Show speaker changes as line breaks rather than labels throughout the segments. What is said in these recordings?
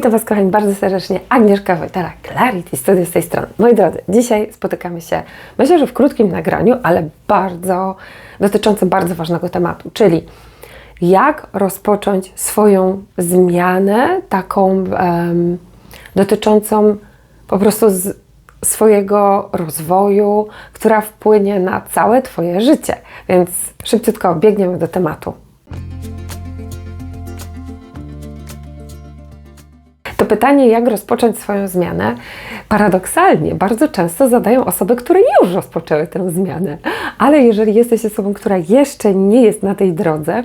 Witam Was kochani bardzo serdecznie. Agnieszka Wojtara, Clarity Studio z tej strony. Moi drodzy, dzisiaj spotykamy się, myślę, że w krótkim nagraniu, ale bardzo dotyczącym bardzo ważnego tematu, czyli jak rozpocząć swoją zmianę taką em, dotyczącą po prostu swojego rozwoju, która wpłynie na całe Twoje życie. Więc szybciutko biegniemy do tematu. Pytanie, jak rozpocząć swoją zmianę, paradoksalnie bardzo często zadają osoby, które już rozpoczęły tę zmianę. Ale jeżeli jesteś osobą, która jeszcze nie jest na tej drodze,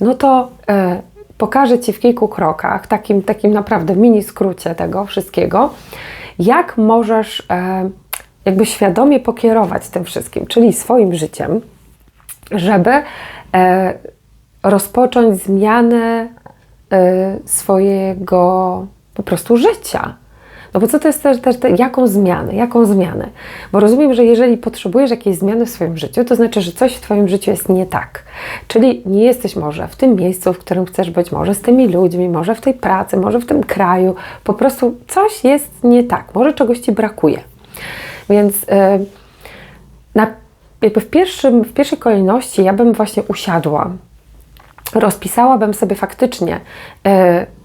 no to e, pokażę Ci w kilku krokach, takim, takim naprawdę mini skrócie tego wszystkiego, jak możesz e, jakby świadomie pokierować tym wszystkim, czyli swoim życiem, żeby e, rozpocząć zmianę e, swojego po prostu życia. No bo co to jest też, też te, jaką zmianę, jaką zmianę? Bo rozumiem, że jeżeli potrzebujesz jakiejś zmiany w swoim życiu, to znaczy, że coś w Twoim życiu jest nie tak. Czyli nie jesteś może w tym miejscu, w którym chcesz być, może z tymi ludźmi, może w tej pracy, może w tym kraju. Po prostu coś jest nie tak, może czegoś Ci brakuje. Więc yy, na, jakby w, pierwszym, w pierwszej kolejności ja bym właśnie usiadła, rozpisałabym sobie faktycznie yy,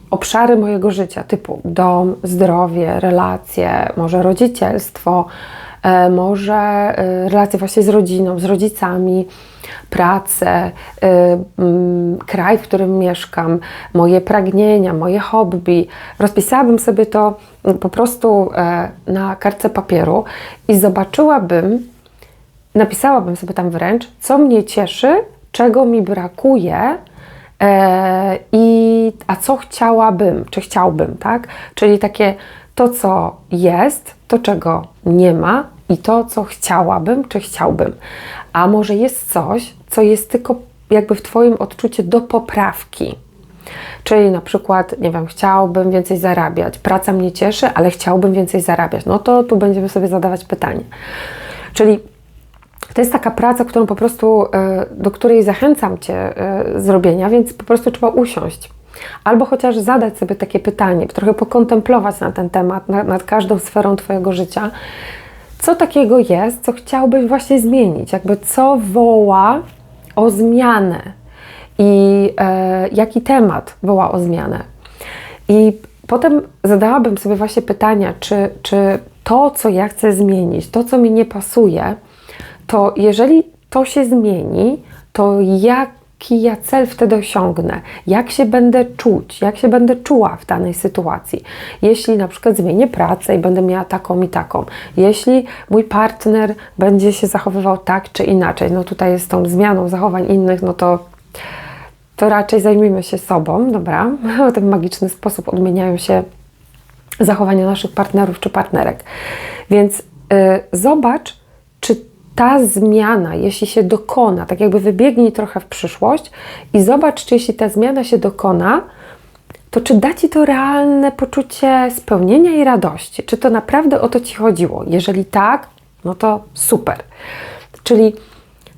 obszary mojego życia, typu dom, zdrowie, relacje, może rodzicielstwo, e, może e, relacje właśnie z rodziną, z rodzicami, pracę, e, mm, kraj, w którym mieszkam, moje pragnienia, moje hobby. Rozpisałabym sobie to po prostu na kartce papieru i zobaczyłabym, napisałabym sobie tam wręcz, co mnie cieszy, czego mi brakuje, I a co chciałabym, czy chciałbym, tak? Czyli takie to, co jest, to, czego nie ma i to, co chciałabym, czy chciałbym. A może jest coś, co jest tylko jakby w Twoim odczuciu do poprawki. Czyli na przykład, nie wiem, chciałbym więcej zarabiać, praca mnie cieszy, ale chciałbym więcej zarabiać. No to tu będziemy sobie zadawać pytanie. Czyli to jest taka praca, którą po prostu, e, do której zachęcam Cię e, zrobienia, więc po prostu trzeba usiąść. Albo chociaż zadać sobie takie pytanie, trochę pokontemplować na ten temat, nad, nad każdą sferą Twojego życia. Co takiego jest, co chciałbyś właśnie zmienić? Jakby co woła o zmianę? I e, jaki temat woła o zmianę? I potem zadałabym sobie właśnie pytania, czy, czy to, co ja chcę zmienić, to, co mi nie pasuje, to jeżeli to się zmieni, to jaki ja cel wtedy osiągnę? Jak się będę czuć? Jak się będę czuła w danej sytuacji? Jeśli na przykład zmienię pracę i będę miała taką i taką, jeśli mój partner będzie się zachowywał tak czy inaczej, no tutaj jest tą zmianą zachowań innych, no to to raczej zajmijmy się sobą, dobra? W ten magiczny sposób odmieniają się zachowania naszych partnerów czy partnerek. Więc yy, zobacz, ta zmiana, jeśli się dokona, tak jakby wybiegnij trochę w przyszłość i zobacz, czy jeśli ta zmiana się dokona, to czy da Ci to realne poczucie spełnienia i radości? Czy to naprawdę o to Ci chodziło? Jeżeli tak, no to super. Czyli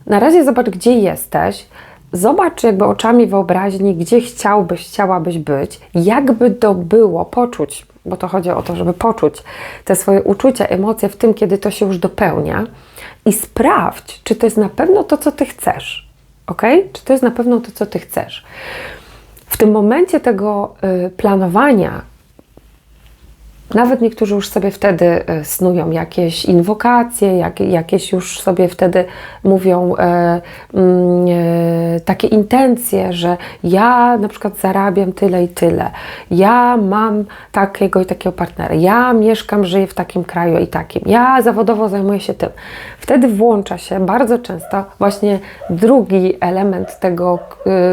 na razie zobacz, gdzie jesteś, zobacz jakby oczami wyobraźni, gdzie chciałbyś, chciałabyś być, jakby to było poczuć, bo to chodzi o to, żeby poczuć te swoje uczucia, emocje w tym, kiedy to się już dopełnia i sprawdź, czy to jest na pewno to, co Ty chcesz. Ok? Czy to jest na pewno to, co Ty chcesz. W tym momencie tego y, planowania, nawet niektórzy już sobie wtedy y, snują jakieś inwokacje, jak, jakieś już sobie wtedy mówią e, mm, e, takie intencje, że ja na przykład zarabiam tyle i tyle, ja mam takiego i takiego partnera, ja mieszkam, żyję w takim kraju i takim, ja zawodowo zajmuję się tym. Wtedy włącza się bardzo często właśnie drugi element tego,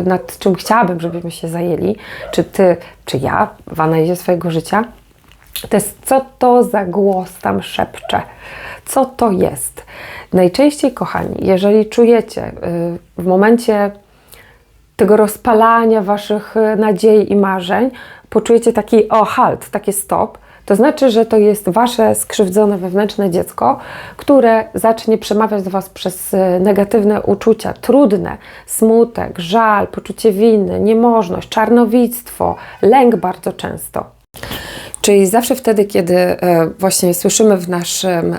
y, nad czym chciałabym, żebyśmy się zajęli, czy ty, czy ja w analizie swojego życia to jest, co to za głos tam szepcze? Co to jest? Najczęściej, kochani, jeżeli czujecie y, w momencie tego rozpalania waszych y, nadziei i marzeń, poczujecie taki o halt, taki stop, to znaczy, że to jest wasze skrzywdzone wewnętrzne dziecko, które zacznie przemawiać do was przez y, negatywne uczucia, trudne, smutek, żal, poczucie winy, niemożność, czarnowictwo, lęk bardzo często. Czyli zawsze wtedy, kiedy e, właśnie słyszymy w naszym,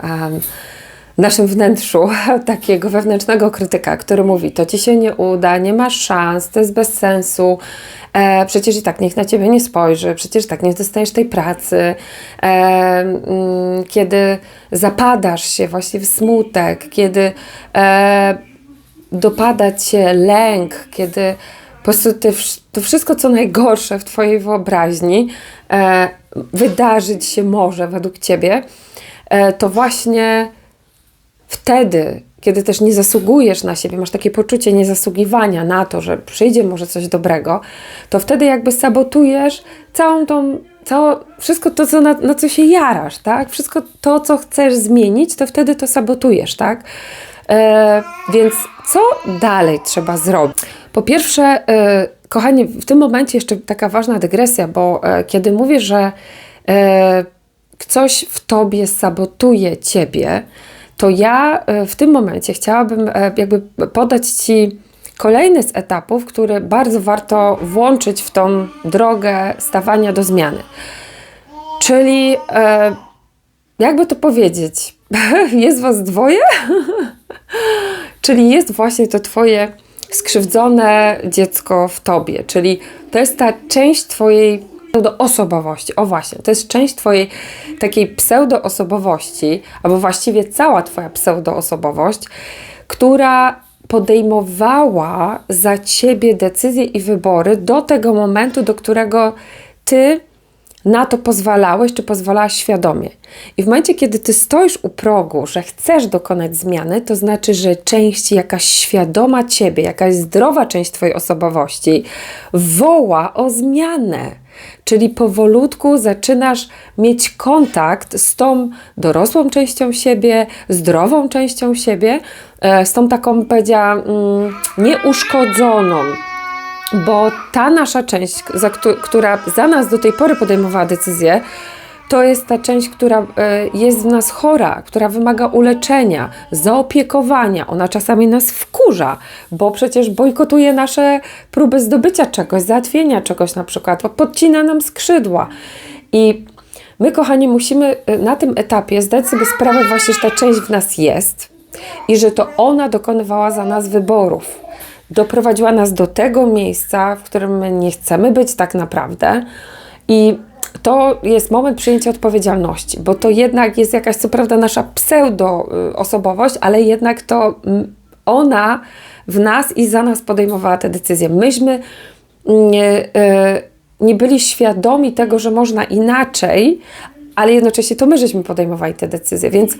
w naszym wnętrzu takiego wewnętrznego krytyka, który mówi: To ci się nie uda, nie masz szans, to jest bez sensu, e, przecież i tak nikt na ciebie nie spojrzy, przecież i tak nie dostajesz tej pracy. E, mm, kiedy zapadasz się właśnie w smutek, kiedy e, dopada cię lęk, kiedy po prostu to wszystko, co najgorsze w Twojej wyobraźni e, wydarzyć się może według Ciebie, e, to właśnie wtedy, kiedy też nie zasługujesz na siebie, masz takie poczucie niezasługiwania na to, że przyjdzie może coś dobrego, to wtedy jakby sabotujesz całą tą, całe, wszystko to, co na, na co się jarasz, tak? Wszystko to, co chcesz zmienić, to wtedy to sabotujesz, tak? E, więc co dalej trzeba zrobić? Po pierwsze, e, kochani, w tym momencie jeszcze taka ważna dygresja, bo e, kiedy mówię, że e, coś w tobie sabotuje ciebie, to ja e, w tym momencie chciałabym e, jakby podać ci kolejny z etapów, który bardzo warto włączyć w tą drogę stawania do zmiany. Czyli e, jakby to powiedzieć, jest was dwoje? Czyli jest właśnie to twoje skrzywdzone dziecko w tobie, czyli to jest ta część twojej pseudoosobowości. O właśnie, to jest część twojej takiej pseudoosobowości, albo właściwie cała twoja pseudoosobowość, która podejmowała za ciebie decyzje i wybory do tego momentu, do którego ty na to pozwalałeś, czy pozwalałaś świadomie. I w momencie, kiedy ty stoisz u progu, że chcesz dokonać zmiany, to znaczy, że część jakaś świadoma ciebie, jakaś zdrowa część twojej osobowości woła o zmianę. Czyli powolutku zaczynasz mieć kontakt z tą dorosłą częścią siebie, zdrową częścią siebie, e, z tą taką, powiedziała, mm, nieuszkodzoną, bo ta nasza część, za, któ- która za nas do tej pory podejmowała decyzje, to jest ta część, która e, jest w nas chora, która wymaga uleczenia, zaopiekowania. Ona czasami nas wkurza, bo przecież bojkotuje nasze próby zdobycia czegoś, załatwienia czegoś na przykład, podcina nam skrzydła. I my, kochani, musimy e, na tym etapie zdać sobie sprawę właśnie, że ta część w nas jest i że to ona dokonywała za nas wyborów doprowadziła nas do tego miejsca, w którym my nie chcemy być tak naprawdę. I to jest moment przyjęcia odpowiedzialności, bo to jednak jest jakaś, co prawda, nasza pseudo-osobowość, ale jednak to ona w nas i za nas podejmowała te decyzje. Myśmy nie, e, nie byli świadomi tego, że można inaczej, ale jednocześnie to my żeśmy podejmowali te decyzje, więc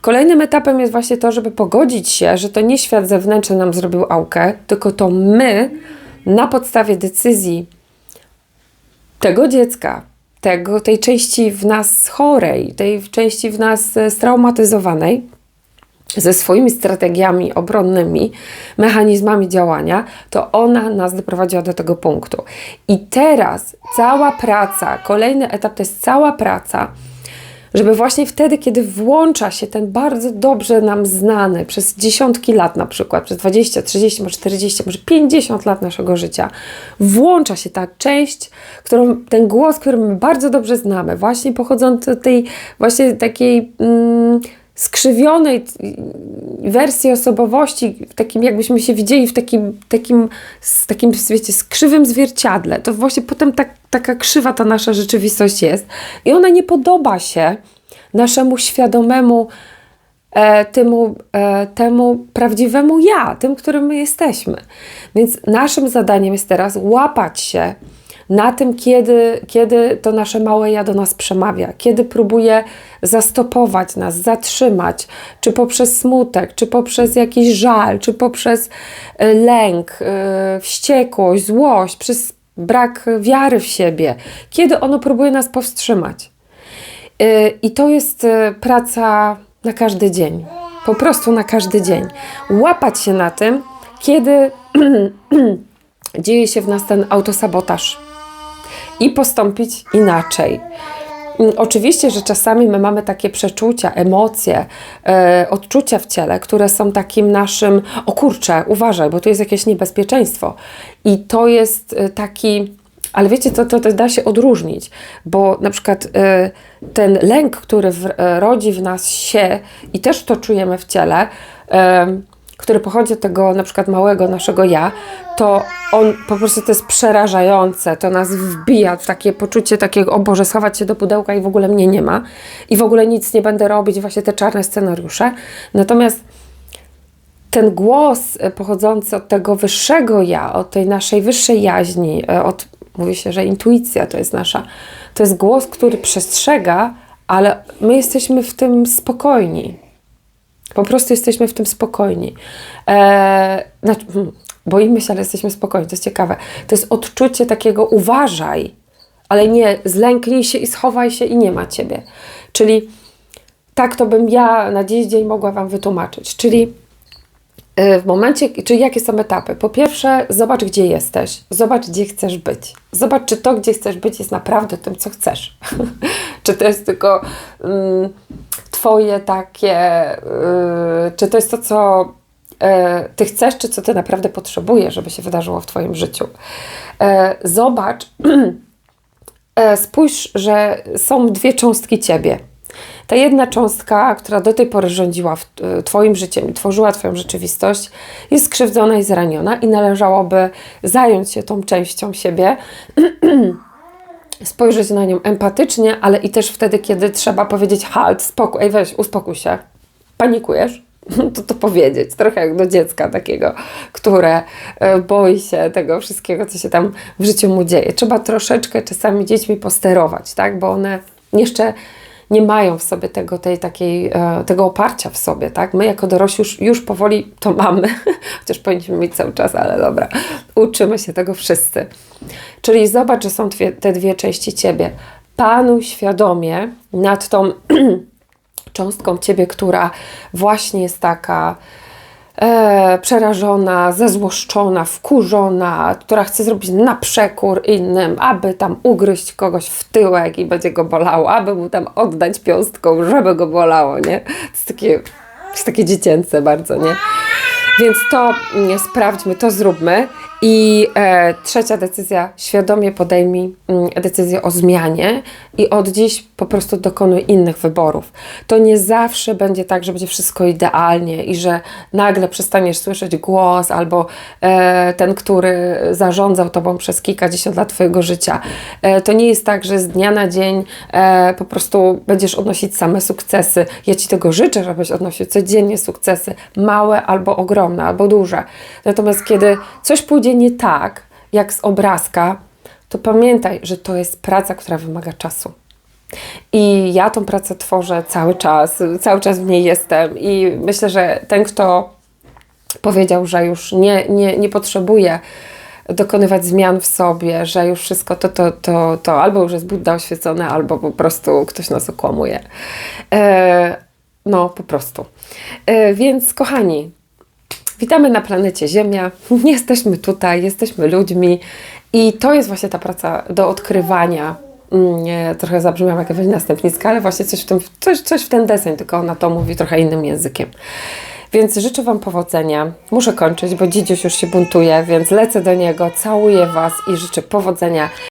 Kolejnym etapem jest właśnie to, żeby pogodzić się, że to nie świat zewnętrzny nam zrobił aukę, tylko to my na podstawie decyzji tego dziecka, tego, tej części w nas chorej, tej części w nas e, straumatyzowanej, ze swoimi strategiami obronnymi, mechanizmami działania, to ona nas doprowadziła do tego punktu. I teraz cała praca, kolejny etap to jest cała praca, żeby właśnie wtedy, kiedy włącza się ten bardzo dobrze nam znany przez dziesiątki lat na przykład, przez 20, 30, może 40, może 50 lat naszego życia, włącza się ta część, którą, ten głos, który my bardzo dobrze znamy, właśnie pochodzący od tej właśnie takiej mm, skrzywionej wersji osobowości, takim jakbyśmy się widzieli w takim, takim, takim wiecie, skrzywym zwierciadle, to właśnie potem tak, taka krzywa ta nasza rzeczywistość jest i ona nie podoba się naszemu świadomemu e, temu, e, temu prawdziwemu ja, tym, którym my jesteśmy. Więc naszym zadaniem jest teraz łapać się na tym, kiedy, kiedy to nasze małe ja do nas przemawia, kiedy próbuje zastopować nas, zatrzymać, czy poprzez smutek, czy poprzez jakiś żal, czy poprzez e, lęk, e, wściekłość, złość, przez brak wiary w siebie, kiedy ono próbuje nas powstrzymać. E, I to jest praca na każdy dzień. Po prostu na każdy dzień. Łapać się na tym, kiedy dzieje się w nas ten autosabotaż i postąpić inaczej. Oczywiście, że czasami my mamy takie przeczucia, emocje, e, odczucia w ciele, które są takim naszym, o kurczę, uważaj, bo tu jest jakieś niebezpieczeństwo. I to jest e, taki Ale wiecie, to, to, to da się odróżnić, bo na przykład y, ten lęk, który w, rodzi w nas się i też to czujemy w ciele, y, który pochodzi od tego na przykład małego naszego ja, to on po prostu to jest przerażające, to nas wbija w takie poczucie takiego, o Boże, schować się do pudełka i w ogóle mnie nie ma i w ogóle nic nie będę robić, właśnie te czarne scenariusze. Natomiast ten głos e, pochodzący od tego wyższego ja, od tej naszej wyższej jaźni, e, od, mówi się, że intuicja to jest nasza, to jest głos, który przestrzega, ale my jesteśmy w tym spokojni. Po prostu jesteśmy w tym spokojni. Eee, znaczy, hmm, boimy się, ale jesteśmy spokojni. To jest ciekawe. To jest odczucie takiego uważaj, ale nie zlęknij się i schowaj się i nie ma ciebie. Czyli tak to bym ja na dziś dzień mogła Wam wytłumaczyć. Czyli w momencie, czyli jakie są etapy? Po pierwsze, zobacz, gdzie jesteś, zobacz, gdzie chcesz być. Zobacz, czy to, gdzie chcesz być, jest naprawdę tym, co chcesz. czy to jest tylko mm, Twoje takie, yy, czy to jest to, co yy, Ty chcesz, czy co Ty naprawdę potrzebujesz, żeby się wydarzyło w Twoim życiu. Yy, zobacz, spójrz, że są dwie cząstki Ciebie. Ta jedna cząstka, która do tej pory rządziła w Twoim życiem i tworzyła Twoją rzeczywistość, jest skrzywdzona i zraniona i należałoby zająć się tą częścią siebie, spojrzeć na nią empatycznie, ale i też wtedy, kiedy trzeba powiedzieć halt, spokój, ej weź, uspokój się, panikujesz, to to powiedzieć, trochę jak do dziecka takiego, które boi się tego wszystkiego, co się tam w życiu mu dzieje. Trzeba troszeczkę czasami dziećmi posterować, tak, bo one jeszcze nie mają w sobie tego, tej, takiej, tego oparcia w sobie, tak? My jako dorośli już, już powoli to mamy, chociaż powinniśmy mieć cały czas, ale dobra, uczymy się tego wszyscy. Czyli zobacz, że są te dwie części Ciebie. Panuj świadomie nad tą cząstką Ciebie, która właśnie jest taka e, przerażona, zezłoszczona, wkurzona, która chce zrobić na przekór innym, aby tam ugryźć kogoś w tyłek i będzie go bolało, aby mu tam oddać piąstką, żeby go bolało, nie? To jest takie, to jest takie dziecięce bardzo, nie? Więc to nie, sprawdźmy, to zróbmy. I e, trzecia decyzja, świadomie podejmij mm, decyzję o zmianie i od dziś po prostu dokonuj innych wyborów. To nie zawsze będzie tak, że będzie wszystko idealnie i że nagle przestaniesz słyszeć głos albo e, ten, który zarządzał tobą przez kilkadziesiąt lat twojego życia. E, to nie jest tak, że z dnia na dzień e, po prostu będziesz odnosić same sukcesy. Ja ci tego życzę, żebyś odnosił codziennie sukcesy, małe albo ogromne, albo duże. Natomiast kiedy coś pójdzie nie tak, jak z obrazka, to pamiętaj, że to jest praca, która wymaga czasu. I ja tą pracę tworzę cały czas, cały czas w niej jestem i myślę, że ten, kto powiedział, że już nie, nie, nie potrzebuje dokonywać zmian w sobie, że już wszystko to, to, to, to albo już jest Budda oświecone, albo po prostu ktoś nas okłamuje. E, no, po prostu. E, więc kochani, Witamy na planecie Ziemia. Jesteśmy tutaj, jesteśmy ludźmi i to jest właśnie ta praca do odkrywania. Nie, trochę zabrzmiałam jak Ewelina ale właśnie coś w, tym, coś, coś w ten deseń, tylko ona to mówi trochę innym językiem. Więc życzę Wam powodzenia. Muszę kończyć, bo dzidziuś już się buntuje, więc lecę do niego, całuję Was i życzę powodzenia